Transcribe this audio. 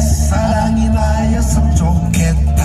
사랑이 나였으면 좋겠다.